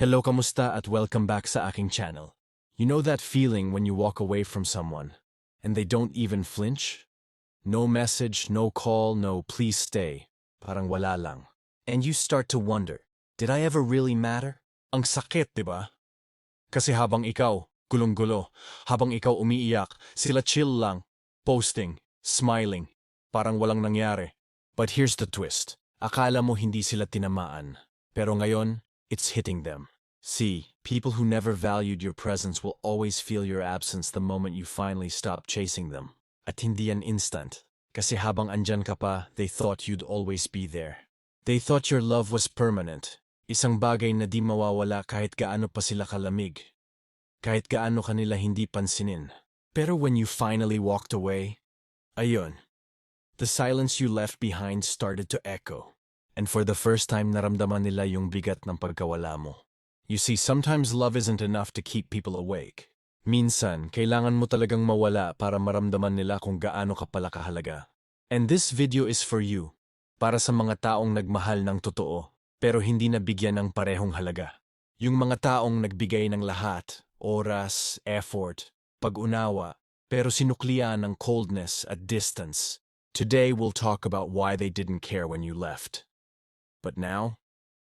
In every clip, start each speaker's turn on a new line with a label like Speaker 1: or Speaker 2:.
Speaker 1: Hello, kamusta at welcome back sa aking channel. You know that feeling when you walk away from someone and they don't even flinch? No message, no call, no please stay. Parang wala lang. And you start to wonder, did I ever really matter? Ang sakit, di ba? Kasi habang ikaw, gulong-gulo, habang ikaw umiiyak, sila chill lang, posting, smiling, parang walang nangyari. But here's the twist. Akala mo hindi sila tinamaan. Pero ngayon, it's hitting them. See, people who never valued your presence will always feel your absence the moment you finally stop chasing them. At hindi yan instant. Kasi habang andyan ka pa, they thought you'd always be there. They thought your love was permanent. Isang bagay na di mawawala kahit gaano pa sila kalamig. Kahit gaano kanila hindi pansinin. Pero when you finally walked away, ayun, the silence you left behind started to echo. And for the first time naramdaman nila yung bigat ng pagkawala mo. You see, sometimes love isn't enough to keep people awake. Minsan, kailangan mo talagang mawala para maramdaman nila kung gaano ka pala kahalaga. And this video is for you, para sa mga taong nagmahal ng totoo, pero hindi nabigyan ng parehong halaga. Yung mga taong nagbigay ng lahat, oras, effort, pag-unawa, pero sinuklian ng coldness at distance. Today we'll talk about why they didn't care when you left. But now,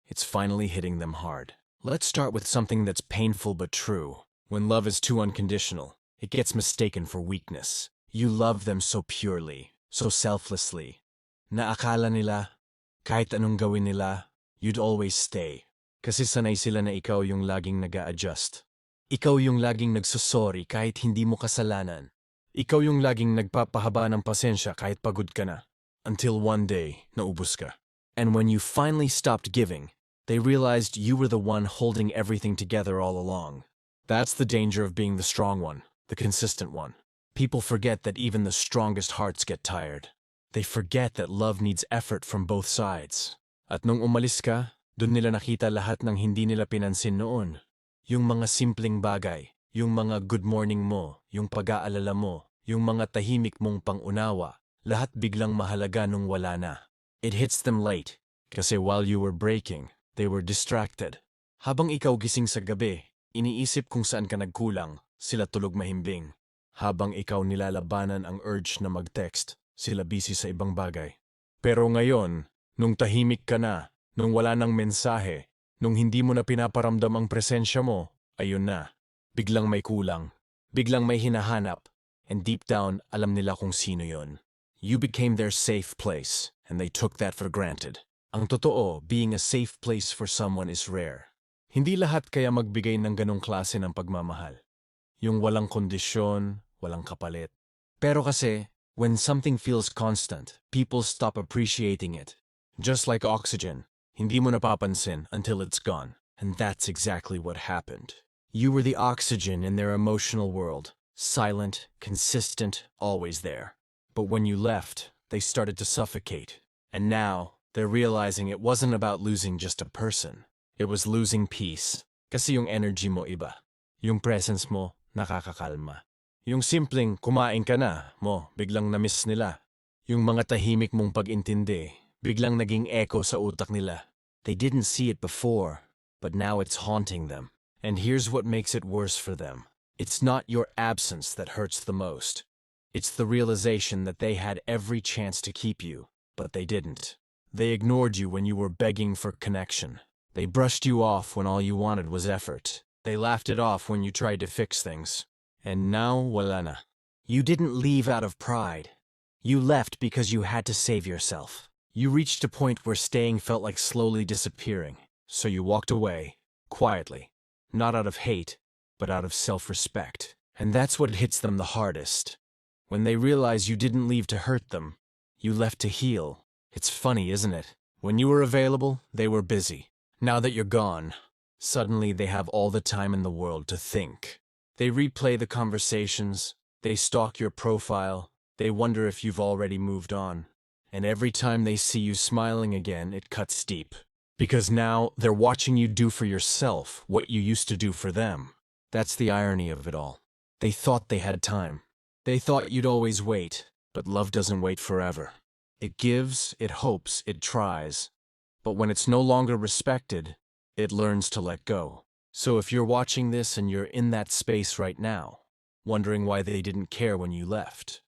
Speaker 1: it's finally hitting them hard. Let's start with something that's painful but true. When love is too unconditional, it gets mistaken for weakness. You love them so purely, so selflessly, na akala nila, kahit anong gawin nila, you'd always stay. Kasi sanay sila na ikaw yung laging nag adjust Ikaw yung laging nagsusori kahit hindi mo kasalanan. Ikaw yung laging nagpapahaba ng pasensya kahit pagod ka na. Until one day, naubos ka. And when you finally stopped giving, they realized you were the one holding everything together all along. That's the danger of being the strong one, the consistent one. People forget that even the strongest hearts get tired. They forget that love needs effort from both sides. At nung umalis ka, dun nila nakita lahat ng hindi nila pinansin noon. Yung mga simpleng bagay, yung mga good morning mo, yung pag-aalala mo, yung mga tahimik mong pangunawa, lahat biglang mahalaga nung wala na. It hits them late, kasi while you were breaking, they were distracted. Habang ikaw gising sa gabi, iniisip kung saan ka nagkulang, sila tulog mahimbing. Habang ikaw nilalabanan ang urge na mag-text, sila busy sa ibang bagay. Pero ngayon, nung tahimik ka na, nung wala nang mensahe, nung hindi mo na pinaparamdam ang presensya mo, ayun na. Biglang may kulang. Biglang may hinahanap. And deep down, alam nila kung sino yon. You became their safe place, and they took that for granted. Ang totoo, being a safe place for someone is rare. Hindi lahat kaya magbigay ng ganong klase ng pagmamahal. Yung walang kondisyon, walang kapalit. Pero kasi, when something feels constant, people stop appreciating it. Just like oxygen, hindi mo napapansin until it's gone. And that's exactly what happened. You were the oxygen in their emotional world, silent, consistent, always there. But when you left, they started to suffocate. And now, they're realizing it wasn't about losing just a person. It was losing peace. Kasi yung energy mo iba. Yung presence mo, nakakakalma. Yung simpleng kumain ka na mo, biglang na-miss nila. Yung mga tahimik mong pag-intindi, biglang naging echo sa utak nila. They didn't see it before, but now it's haunting them. And here's what makes it worse for them. It's not your absence that hurts the most. It's the realization that they had every chance to keep you, but they didn't. They ignored you when you were begging for connection. They brushed you off when all you wanted was effort. They laughed it off when you tried to fix things. And now, wala na. You didn't leave out of pride. You left because you had to save yourself. You reached a point where staying felt like slowly disappearing. So you walked away, quietly, not out of hate, but out of self-respect. And that's what hits them the hardest. When they realize you didn't leave to hurt them, you left to heal. It's funny, isn't it? When you were available, they were busy. Now that you're gone, suddenly they have all the time in the world to think. They replay the conversations, they stalk your profile, they wonder if you've already moved on. And every time they see you smiling again, it cuts deep. Because now they're watching you do for yourself what you used to do for them. That's the irony of it all. They thought they had time. They thought you'd always wait, but love doesn't wait forever. It gives, it hopes, it tries. But when it's no longer respected, it learns to let go. So if you're watching this and you're in that space right now, wondering why they didn't care when you left,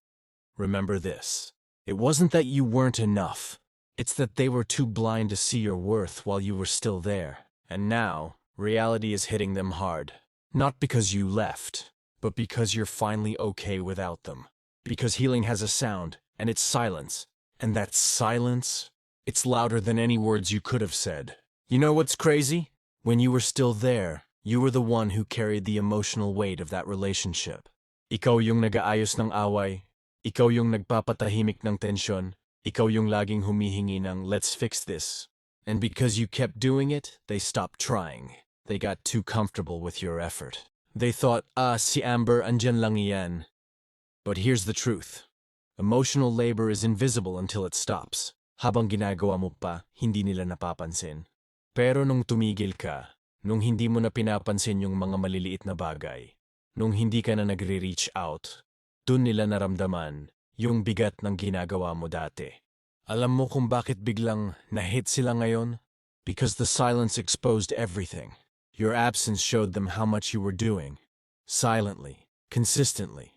Speaker 1: remember this. It wasn't that you weren't enough. It's that they were too blind to see your worth while you were still there. And now, reality is hitting them hard. Not because you left, but because you're finally okay without them. Because healing has a sound, and it's silence. And that silence, it's louder than any words you could have said. You know what's crazy? When you were still there, you were the one who carried the emotional weight of that relationship. Ikaw yung nag-aayos ng away, ikaw yung nagpapatahimik ng tensyon, ikaw yung laging humihingi ng let's fix this. And because you kept doing it, they stopped trying. They got too comfortable with your effort. They thought, ah, si Amber andyan lang iyan. But here's the truth. Emotional labor is invisible until it stops. Habang ginagawa mo pa, hindi nila napapansin. Pero nung tumigil ka, nung hindi mo na pinapansin yung mga maliliit na bagay, nung hindi ka na nagre-reach out, dun nila naramdaman yung bigat ng ginagawa mo dati. Alam mo kung bakit biglang na-hit sila ngayon? Because the silence exposed everything. Your absence showed them how much you were doing. Silently, consistently,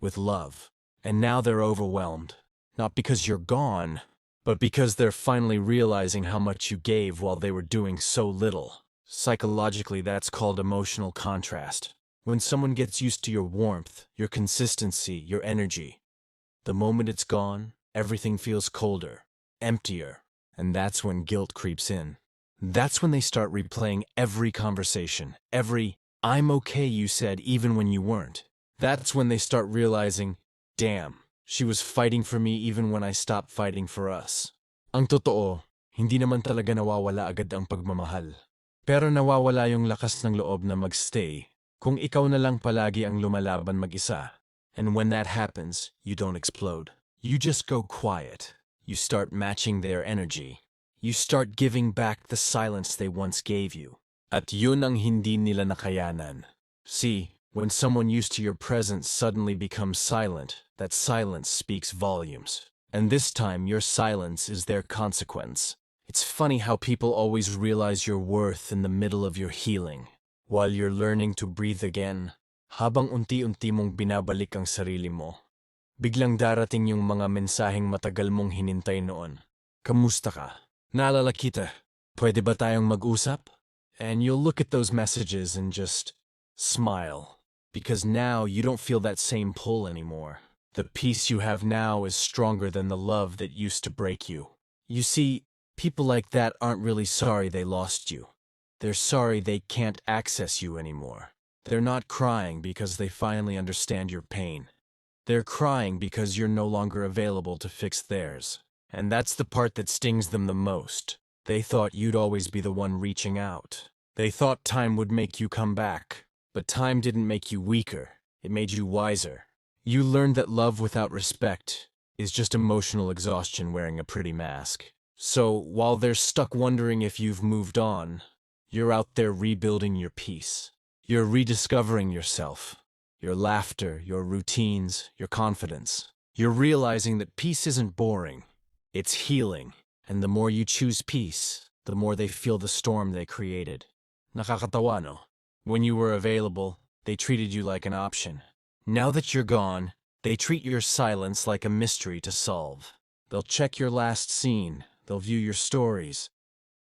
Speaker 1: with love. And now they're overwhelmed. Not because you're gone, but because they're finally realizing how much you gave while they were doing so little. Psychologically, that's called emotional contrast. When someone gets used to your warmth, your consistency, your energy, the moment it's gone, everything feels colder, emptier, and that's when guilt creeps in. That's when they start replaying every conversation, every I'm okay you said even when you weren't. That's when they start realizing, damn, she was fighting for me even when I stopped fighting for us. Ang totoo, hindi naman talaga nawawala agad ang pagmamahal. Pero nawawala yung lakas ng loob na magstay kung ikaw na lang palagi ang lumalaban mag-isa. And when that happens, you don't explode. You just go quiet. You start matching their energy. You start giving back the silence they once gave you. At yun ang hindi nila nakayanan. See, when someone used to your presence suddenly becomes silent, that silence speaks volumes. And this time, your silence is their consequence. It's funny how people always realize your worth in the middle of your healing, while you're learning to breathe again, habang unti-unti mong binabalik ang sarili mo. Biglang darating yung mga mensaheng matagal mong hinintay noon. Kamusta ka? Naalala kita. Pwede ba tayong mag-usap? And you'll look at those messages and just smile. Because now you don't feel that same pull anymore. The peace you have now is stronger than the love that used to break you. You see, people like that aren't really sorry they lost you. They're sorry they can't access you anymore. They're not crying because they finally understand your pain. They're crying because you're no longer available to fix theirs. And that's the part that stings them the most. They thought you'd always be the one reaching out. They thought time would make you come back. But time didn't make you weaker. It made you wiser. You learned that love without respect is just emotional exhaustion wearing a pretty mask. So, while they're stuck wondering if you've moved on, you're out there rebuilding your peace. You're rediscovering yourself, your laughter, your routines, your confidence. You're realizing that peace isn't boring, it's healing. And the more you choose peace, the more they feel the storm they created. Nakakatawa, no? When you were available, they treated you like an option. Now that you're gone, they treat your silence like a mystery to solve. They'll check your last scene, they'll view your stories,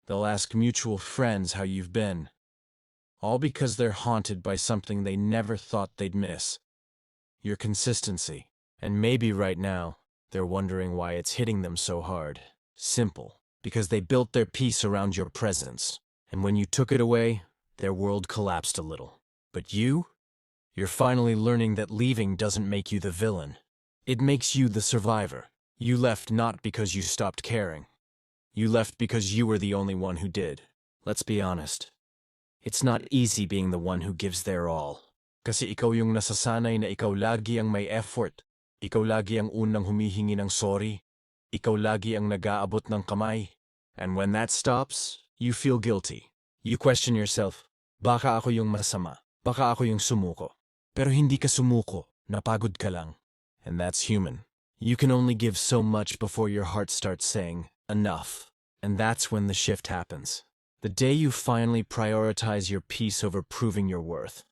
Speaker 1: they'll ask mutual friends how you've been. All because they're haunted by something they never thought they'd miss. Your consistency. And maybe right now, they're wondering why it's hitting them so hard. Simple. Because they built their peace around your presence. And when you took it away, their world collapsed a little. But you? You're finally learning that leaving doesn't make you the villain. It makes you the survivor. You left not because you stopped caring. You left because you were the only one who did. Let's be honest. It's not easy being the one who gives their all. Kasi ikaw yung nasasanay na ikaw lagi ang may effort. Ikaw lagi ang unang humihingi ng sorry. Ikaw lagi ang nag-aabot ng kamay. And when that stops, you feel guilty. You question yourself, baka ako yung masama, baka ako yung sumuko. Pero hindi ka sumuko, napagod ka lang. And that's human. You can only give so much before your heart starts saying, enough. And that's when the shift happens. The day you finally prioritize your peace over proving your worth.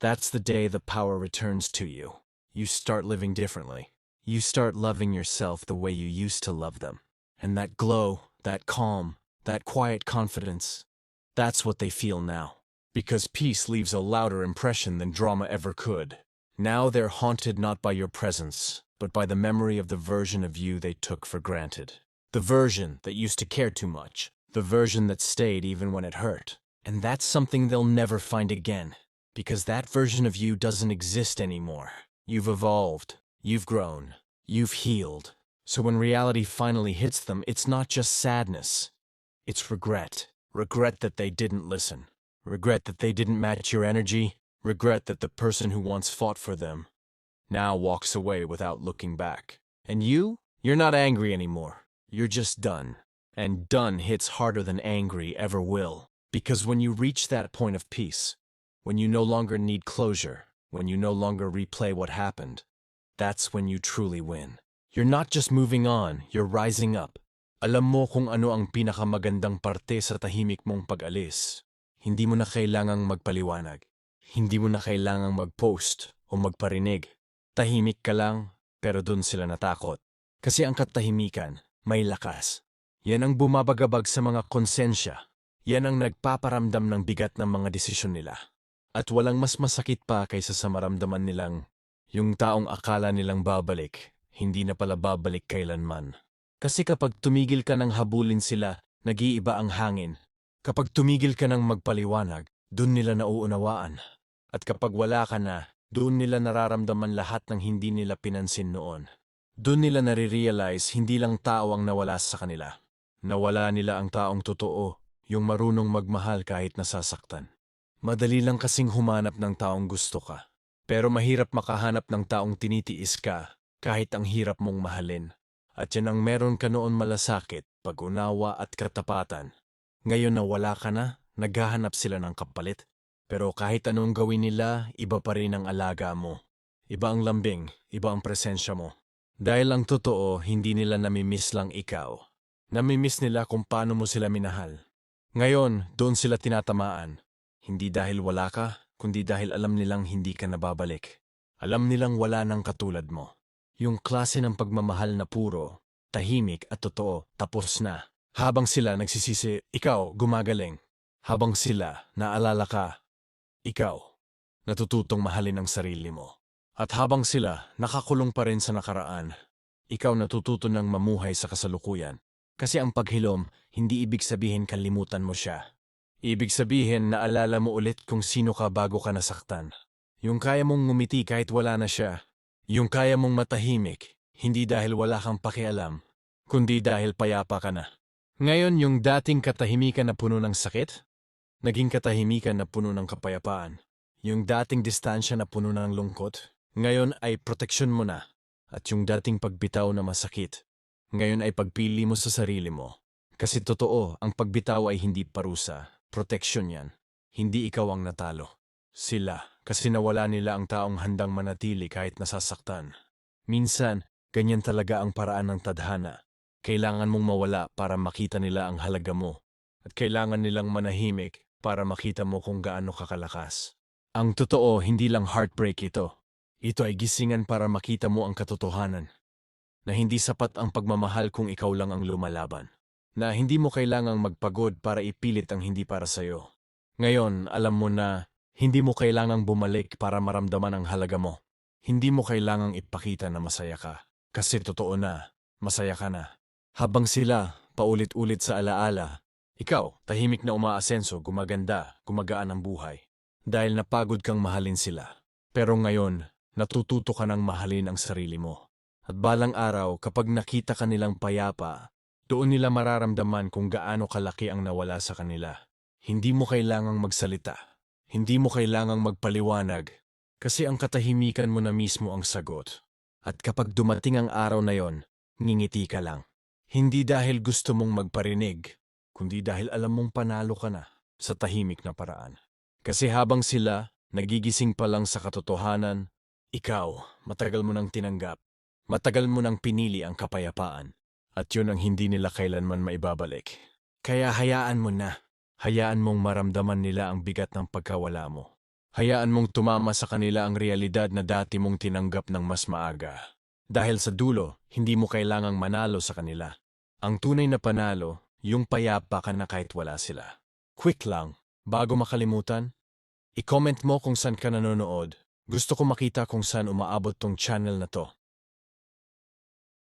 Speaker 1: That's the day the power returns to you. You start living differently. You start loving yourself the way you used to love them. And that glow, that calm, that quiet confidence, that's what they feel now. Because peace leaves a louder impression than drama ever could. Now they're haunted not by your presence, but by the memory of the version of you they took for granted. The version that used to care too much. The version that stayed even when it hurt. And that's something they'll never find again. Because that version of you doesn't exist anymore. You've evolved. You've grown. You've healed. So when reality finally hits them, it's not just sadness. It's regret. Regret that they didn't listen. Regret that they didn't match your energy. Regret that the person who once fought for them now walks away without looking back. And you? You're not angry anymore. You're just done. And done hits harder than angry ever will. Because when you reach that point of peace, when you no longer need closure, when you no longer replay what happened, that's when you truly win. You're not just moving on, you're rising up. Alam mo kung ano ang pinakamagandang parte sa tahimik mong pag-alis. Hindi mo na kailangang magpaliwanag. Hindi mo na kailangang mag-post o magparinig. Tahimik ka lang, pero dun sila natakot. Kasi ang katahimikan, may lakas. Yan ang bumabagabag sa mga konsensya. Yan ang nagpaparamdam ng bigat ng mga desisyon nila. At walang mas masakit pa kaysa sa maramdaman nilang yung taong akala nilang babalik, hindi na pala babalik kailanman. Kasi kapag tumigil ka ng habulin sila, nag-iiba ang hangin. Kapag tumigil ka ng magpaliwanag, dun nila nauunawaan. At kapag wala ka na, doon nila nararamdaman lahat ng hindi nila pinansin noon. Doon nila nare-realize hindi lang tao ang nawala sa kanila. Nawala nila ang taong totoo, yung marunong magmahal kahit nasasaktan. Madali lang kasing humanap ng taong gusto ka. Pero mahirap makahanap ng taong tinitiis ka kahit ang hirap mong mahalin. At yan ang meron ka noon malasakit, pag-unawa at katapatan. Ngayon na wala ka na, naghahanap sila ng kapalit. Pero kahit anong gawin nila, iba pa rin ang alaga mo. Iba ang lambing, iba ang presensya mo. Dahil ang totoo, hindi nila namimiss lang ikaw. Namimiss nila kung paano mo sila minahal. Ngayon, doon sila tinatamaan. Hindi dahil wala ka, kundi dahil alam nilang hindi ka nababalik. Alam nilang wala nang katulad mo. Yung klase ng pagmamahal na puro, tahimik at totoo, tapos na. Habang sila nagsisisi, ikaw gumagaling. Habang sila naalala ka, ikaw natututong mahalin ang sarili mo. At habang sila nakakulong pa rin sa nakaraan, ikaw natututo ng mamuhay sa kasalukuyan. Kasi ang paghilom, hindi ibig sabihin kalimutan mo siya. Ibig sabihin naalala mo ulit kung sino ka bago ka nasaktan. Yung kaya mong ngumiti kahit wala na siya. Yung kaya mong matahimik, hindi dahil wala kang pakialam, kundi dahil payapa ka na. Ngayon yung dating katahimikan na puno ng sakit, naging katahimikan na puno ng kapayapaan. Yung dating distansya na puno ng lungkot, ngayon ay proteksyon mo na. At yung dating pagbitaw na masakit, ngayon ay pagpili mo sa sarili mo. Kasi totoo, ang pagbitaw ay hindi parusa. Proteksyon yan. Hindi ikaw ang natalo. Sila, kasi nawala nila ang taong handang manatili kahit nasasaktan. Minsan, ganyan talaga ang paraan ng tadhana. Kailangan mong mawala para makita nila ang halaga mo. At kailangan nilang manahimik para makita mo kung gaano kakalakas. Ang totoo, hindi lang heartbreak ito. Ito ay gisingan para makita mo ang katotohanan. Na hindi sapat ang pagmamahal kung ikaw lang ang lumalaban. Na hindi mo kailangang magpagod para ipilit ang hindi para sa'yo. Ngayon, alam mo na hindi mo kailangang bumalik para maramdaman ang halaga mo. Hindi mo kailangang ipakita na masaya ka. Kasi totoo na, masaya ka na. Habang sila, paulit-ulit sa alaala, ikaw, tahimik na umaasenso, gumaganda, gumagaan ang buhay. Dahil napagod kang mahalin sila. Pero ngayon, natututo ka ng mahalin ang sarili mo. At balang araw, kapag nakita ka nilang payapa, doon nila mararamdaman kung gaano kalaki ang nawala sa kanila. Hindi mo kailangang magsalita. Hindi mo kailangang magpaliwanag. Kasi ang katahimikan mo na mismo ang sagot. At kapag dumating ang araw na yon, ngingiti ka lang. Hindi dahil gusto mong magparinig, kundi dahil alam mong panalo ka na sa tahimik na paraan. Kasi habang sila nagigising pa lang sa katotohanan, ikaw, matagal mo nang tinanggap. Matagal mo nang pinili ang kapayapaan. At yun ang hindi nila kailanman maibabalik. Kaya hayaan mo na. Hayaan mong maramdaman nila ang bigat ng pagkawala mo. Hayaan mong tumama sa kanila ang realidad na dati mong tinanggap ng mas maaga. Dahil sa dulo, hindi mo kailangang manalo sa kanila. Ang tunay na panalo, yung payapa ka na kahit wala sila. Quick lang, bago makalimutan, i-comment mo kung saan ka nanonood. Gusto ko makita kung saan umaabot tong channel na to.